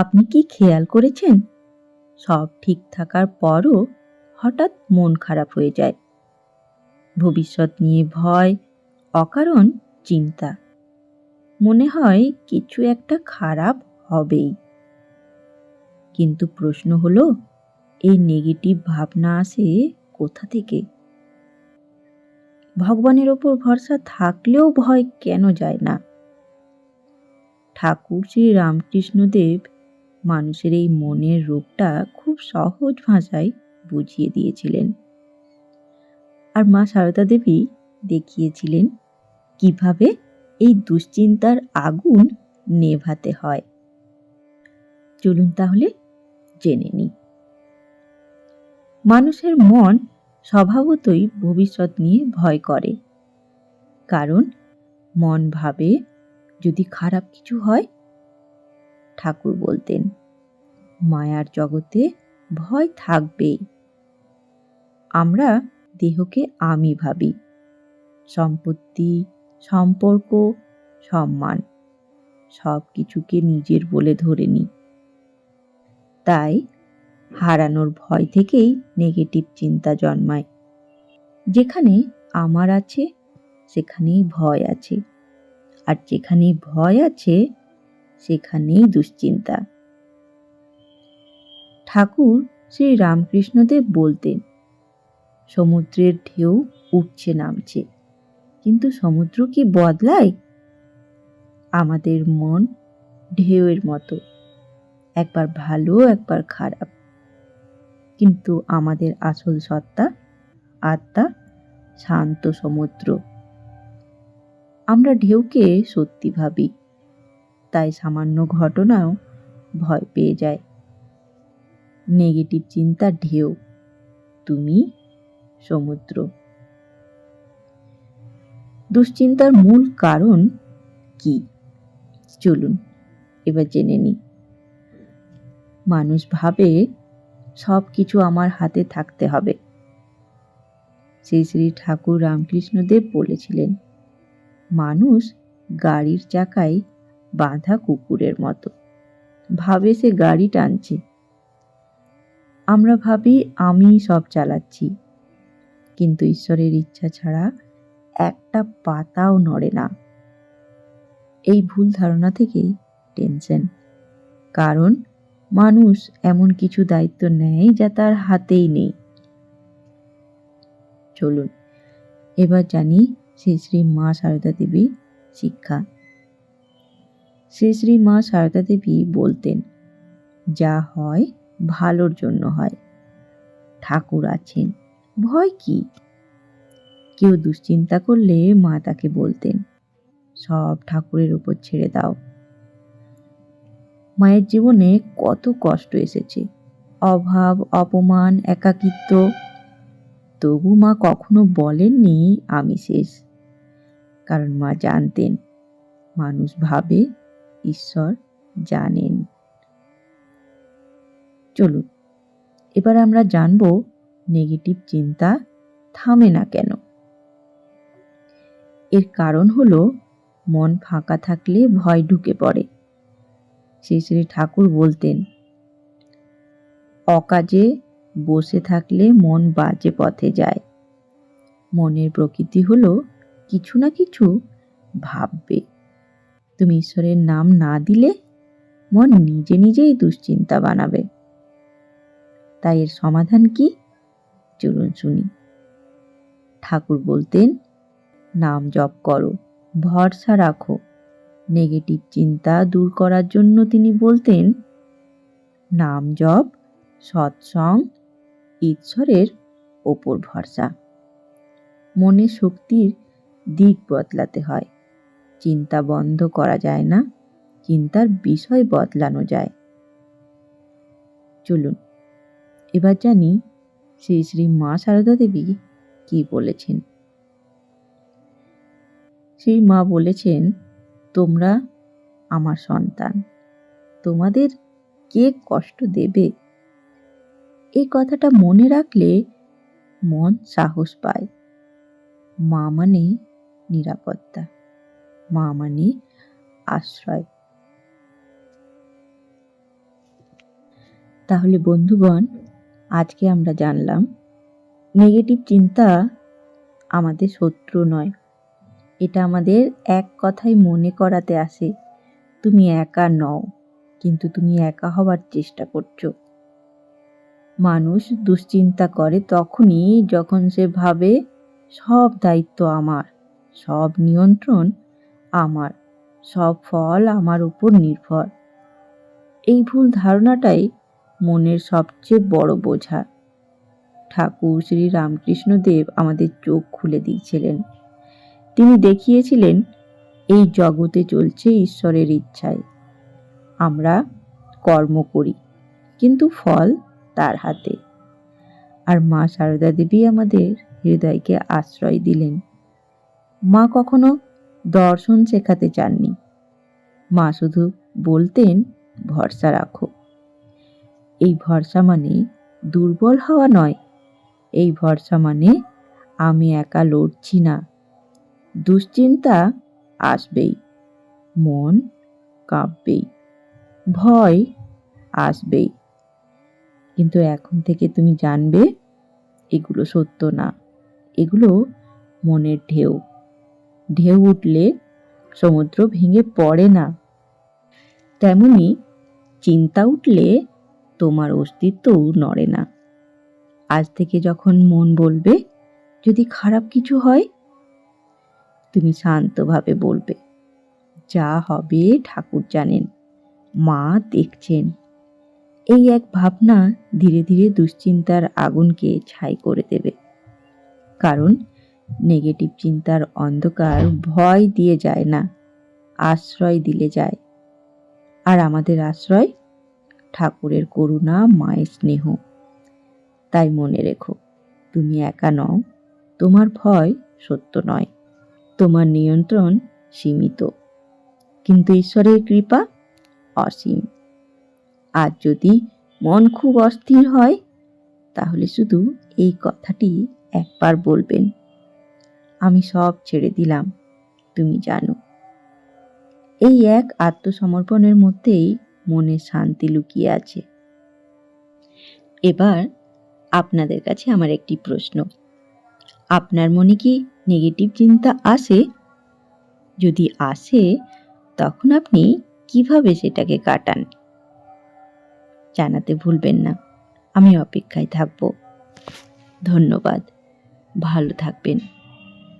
আপনি কি খেয়াল করেছেন? সব ঠিক থাকার পরও হঠাৎ মন খারাপ হয়ে যায়। ভবিষ্যৎ নিয়ে ভয়, অকারণ চিন্তা। মনে হয় কিছু একটা খারাপ হবেই। কিন্তু প্রশ্ন হলো, এই নেগেটিভ ভাবনা আসে কোথা থেকে? ভগবানের ওপর ভরসা থাকলেও ভয় কেন যায় না? ঠাকুর শ্রী রামকৃষ্ণদেব মানুষের এই মনের রোগটা খুব সহজ ভাষায় বুঝিয়ে দিয়েছিলেন। আর মা সারদা দেবী দেখিয়েছিলেন কীভাবে এই দুশ্চিন্তার আগুন নেভাতে হয়। চলুন তাহলে জেনে নিই। মানুষের মন স্বভাবতই ভবিষ্যৎ নিয়ে ভয় করে। কারণ মন ভাবে যদি খারাপ কিছু হয় ঠাকুর বলতেন, মায়ার জগতে ভয় থাকবেই। আমরা দেহকে আমি ভাবি, সম্পত্তি, সম্পর্ক, সম্মান সব কিছুকে নিজের বলে ধরে নিই। তাই হারানোর ভয় থেকেই নেগেটিভ চিন্তা জন্মায়। যেখানে আমার আছে, সেখানেই ভয় আছে। আর যেখানেই ভয় আছে সেখানেই দুশ্চিন্তা। ঠাকুর শ্রী রামকৃষ্ণদেব বলতেন, সমুদ্রের ঢেউ উঠছে নামছে, কিন্তু সমুদ্র কি বদলায়? আমাদের মন ঢেউয়ের মতো, একবার ভালো, একবার খারাপ। কিন্তু আমাদের আসল সত্তা, আত্মা শান্ত সমুদ্র। আমরা ঢেউকে সত্যি ভাবি। তাই সামান্য ঘটনাও ভয় পেয়ে যায়। নেগেটিভ চিন্তা ঢেউ। তুমি সমুদ্র। দুশ্চিন্তার মূল কারণ কি? চলুন, এবার জেনে নিই মানুষ ভাবে সব কিছু আমার হাতে থাকতে হবে। শ্রী শ্রী ঠাকুর রামকৃষ্ণদেব বলেছিলেন, মানুষ গাড়ির চাকায় বাঁধা কুকুরের মতো। ভাবে সে গাড়ি টানছে। আমরা ভাবি আমি সব চালাচ্ছি। কিন্তু ঈশ্বরের ইচ্ছা ছাড়া একটা পাতাও নড়ে না। এই ভুল ধারণা থেকেই টেনশন। কারণ মানুষ এমন কিছু দায়িত্ব নেয় যা তার হাতেই নেই। চলুন, এবার জানি শ্রী শ্রী মা সারদা দেবী শিক্ষা। শ্রী শ্রী মা সারদা দেবী বলতেন, যা হয়, ভালোর জন্য হয়। ঠাকুর আছেন, ভয় কি? কেউ দুশ্চিন্তা করলে মা তাকে বলতেন, সব ঠাকুরের উপর ছেড়ে দাও। মায়ের জীবনে কত কষ্ট এসেছে, অভাব, অপমান, একাকিত্ব। তবু মা কখনো বলেননি, আমি শেষ। কারণ মা জানতেন, মানুষ ভাবে ঈশ্বর জানেন। চলুন, এবার আমরা জানব নেগেটিভ চিন্তা থামে না কেন। এর কারণ হলো, মন ফাঁকা থাকলে ভয় ঢুকে পড়ে। শ্রী শ্রী ঠাকুর বলতেন, অকাজে বসে থাকলে মন বাজে পথে যায়। মনের প্রকৃতি হলো কিছু না কিছু ভাববে। তুমি ঈশ্বরের নাম না দিলে মন নিজে নিজেই দুশ্চিন্তা বানাবে। তাই এর সমাধান কি? চলুন শুনি। ঠাকুর বলতেন, নাম জপ করো, ভরসা রাখো। নেগেটিভ চিন্তা দূর করার জন্য তিনি বলতেন, নাম জপ, সৎসং, ঈশ্বরের ওপর ভরসা। মনে শক্তির দিক বদলাতে হয়। চিন্তা বন্ধ করা যায় না, চিন্তার বিষয় বদলানো যায়। চলুন, এবার জানি শ্রী শ্রী মা সারদা দেবী কি বলেছেন। সেই মা বলেছেন, তোমরা আমার সন্তান, তোমাদের কে কষ্ট দেবে? এই কথাটা মনে রাখলে মন সাহস পায়। মা মানে নিরাপত্তা। মা মানে আশ্রয়। তাহলে বন্ধুগণ, আজকে আমরা জানলাম নেগেটিভ চিন্তা আমাদের শত্রু নয়। এটা আমাদের এক কথাই মনে করাতে আসে, তুমি একা নও, কিন্তু তুমি একা হবার চেষ্টা করছ। মানুষ দুশ্চিন্তা করে তখনই যখন সে ভাবে, সব দায়িত্ব আমার, সব নিয়ন্ত্রণ আমার। সব ফল আমার উপর নির্ভর। এই ভুল ধারণাটাই মনের সবচেয়ে বড় বোঝা। ঠাকুর শ্রী রামকৃষ্ণদেব আমাদের চোখ খুলে দিয়েছিলেন। তিনি দেখিয়েছিলেন, এই জগতে চলছে ঈশ্বরের ইচ্ছায়। আমরা কর্ম করি, কিন্তু ফল তার হাতে। আর মা সারদা দেবী আমাদের হৃদয়কে আশ্রয় দিলেন। মা কখনো দর্শন শেখাতে চাননি। মা শুধু বলতেন, ভরসা রাখো। এই ভরসা মানে দুর্বল হওয়া নয়। এই ভরসা মানে আমি একা লড়ছি না। দুশ্চিন্তা আসবেই, মন কাঁপবেই, ভয় আসবেই। কিন্তু এখন থেকে তুমি জানবে, এগুলো সত্য না। এগুলো মনের ঢেউ। ঢেউ উঠলে সমুদ্র ভেঙে পড়ে না। তেমনি চিন্তা উঠলে তোমার অস্তিত্বও নড়ে না। আজ থেকে যখন মন বলবে, যদি খারাপ কিছু হয়, তুমি শান্তভাবে বলবে, যা হবে ঠাকুর জানেন, মা দেখছেন। এই এক ভাবনা ধীরে ধীরে দুশ্চিন্তার আগুনকে ছাই করে দেবে। কারণ নেগেটিভ চিন্তার অন্ধকার ভয় দিয়ে যায় না, আশ্রয় দিলে যায়। আর আমাদের আশ্রয়? ঠাকুরের করুণা, মায়ের স্নেহ। তাই মনে রেখো, তুমি একা নও, তোমার ভয় সত্য নয়, তোমার নিয়ন্ত্রণ সীমিত। কিন্তু ঈশ্বরের কৃপা অসীম। আর যদি মন খুব অস্থির হয়, তাহলে শুধু এই কথাটি একবার বলবেন। আমি সব ছেড়ে দিলাম, তুমি জানো। এই এক আত্মসমর্পণের মধ্যেই মনে শান্তি লুকিয়ে আছে। এবার আপনাদের কাছে আমার একটি প্রশ্ন। আপনার মনে কি নেগেটিভ চিন্তা আসে? যদি আসে, তখন আপনি কীভাবে সেটাকে কাটান? জানাতে ভুলবেন না, আমি অপেক্ষায় থাকব। ধন্যবাদ, ভালো থাকবেন।